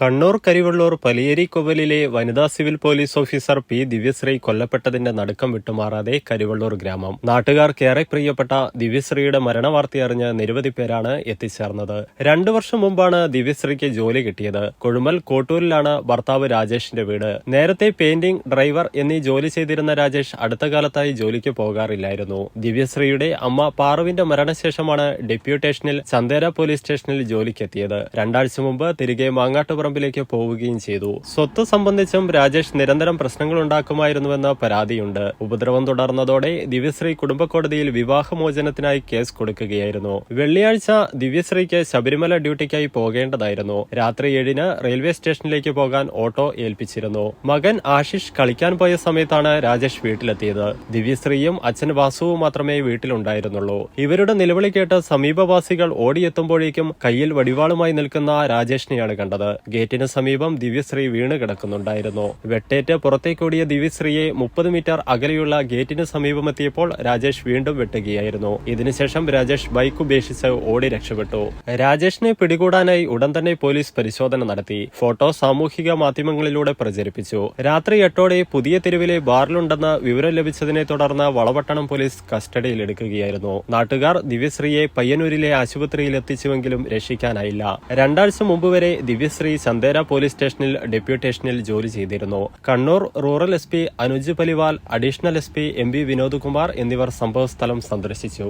കണ്ണൂർ കരിവള്ളൂർ പലിയേരി കൊവലിലെ വനിതാ civil police officer P Divyasree കൊല്ലപ്പെട്ടതിന്റെ നടുക്കം വിട്ടുമാറാതെ കരിവള്ളൂർ ഗ്രാമം. നാട്ടുകാർക്കേറെ പ്രിയപ്പെട്ട ദിവ്യശ്രീയുടെ മരണവാർത്തയറിഞ്ഞ് നിരവധി പേരാണ് എത്തിച്ചേർന്നത്. രണ്ടു വർഷം മുമ്പാണ് ദിവ്യശ്രീക്ക് ജോലി കിട്ടിയത്. കൊഴുമൽ കോട്ടൂരിലാണ് ഭർത്താവ് രാജേഷിന്റെ വീട്. നേരത്തെ പെയിന്റിംഗ് ഡ്രൈവർ എന്നീ ജോലി ചെയ്തിരുന്ന രാജേഷ് അടുത്ത കാലത്തായി ജോലിക്ക് പോകാറില്ലായിരുന്നു. ദിവ്യശ്രീയുടെ അമ്മ പാറുവിന്റെ മരണശേഷമാണ് ഡെപ്യൂട്ടേഷനിൽ ചന്ദേര പോലീസ് സ്റ്റേഷനിൽ ജോലിക്കെത്തിയത്. രണ്ടാഴ്ച മുമ്പ് തിരികെ മാങ്ങാട്ടുപറമ്പിലേക്ക് പോവുകയും ചെയ്തു. സ്വത്ത് സംബന്ധിച്ചും രാജേഷ് നിരന്തരം പ്രശ്നങ്ങൾ ഉണ്ടാക്കുമായിരുന്നുവെന്ന് പരാതിയുണ്ട്. ഉപദ്രവം തുടർന്നതോടെ ദിവ്യശ്രീ കുടുംബക്കോടതിയിൽ വിവാഹമോചനത്തിനായി കേസ് കൊടുക്കുകയായിരുന്നു. വെള്ളിയാഴ്ച ദിവ്യശ്രീക്ക് ശബരിമല ഡ്യൂട്ടിക്കായി പോകേണ്ടതായിരുന്നു. രാത്രി ഏഴിന് റെയിൽവേ സ്റ്റേഷനിലേക്ക് പോകാൻ ഓട്ടോ ഏൽപ്പിച്ചിരുന്നു. മകൻ ആശിഷ് കളിക്കാൻ പോയ സമയത്താണ് രാജേഷ് വീട്ടിലെത്തിയത്. ദിവ്യശ്രീയും അച്ഛൻ വാസുവും മാത്രമേ വീട്ടിലുണ്ടായിരുന്നുള്ളൂ. ഇവരുടെ നിലവിളി കേട്ട് സമീപവാസികൾ ഓടിയെത്തുമ്പോഴേക്കും കയ്യിൽ വടിവാളുമായി നിൽക്കുന്ന രാജേഷിനെയാണ് കണ്ടത്. ഗേറ്റിന് സമീപം ദിവ്യശ്രീ വീണ് കിടക്കുന്നുണ്ടായിരുന്നു. വെട്ടേറ്റ് പുറത്തേക്കോടിയ ദിവ്യശ്രീയെ മുപ്പത് മീറ്റർ അകലെയുള്ള ഗേറ്റിന് സമീപമെത്തിയപ്പോൾ രാജേഷ് വീണ്ടും വെട്ടുകയായിരുന്നു. ഇതിനുശേഷം രാജേഷ് ബൈക്ക് ഉപേക്ഷിച്ച് ഓടി രക്ഷപ്പെട്ടു. രാജേഷിനെ പിടികൂടാനായി ഉടൻ തന്നെ പോലീസ് പരിശോധന നടത്തി. ഫോട്ടോ സാമൂഹിക മാധ്യമങ്ങളിലൂടെ പ്രചരിപ്പിച്ചു. രാത്രി എട്ടോടെ പുതിയ തെരുവിലെ ബാറിലുണ്ടെന്ന് വിവരം ലഭിച്ചതിനെ തുടർന്ന് വളവട്ടണം പോലീസ് കസ്റ്റഡിയിലെടുക്കുകയായിരുന്നു. നാട്ടുകാർ ദിവ്യശ്രീയെ പയ്യന്നൂരിലെ ആശുപത്രിയിൽ എത്തിച്ചുവെങ്കിലും രക്ഷിക്കാനായില്ല. രണ്ടാഴ്ച മുമ്പ് വരെ ദിവ്യശ്രീ ചന്ദേര പോലീസ് സ്റ്റേഷനിൽ ഡെപ്യൂട്ടേഷനിൽ ജോലി ചെയ്തിരുന്നു. Kannur rural S P Anuj Paliwal additional S P M V Vinod Kumar എന്നിവർ സംഭവസ്ഥലം സന്ദർശിച്ചു.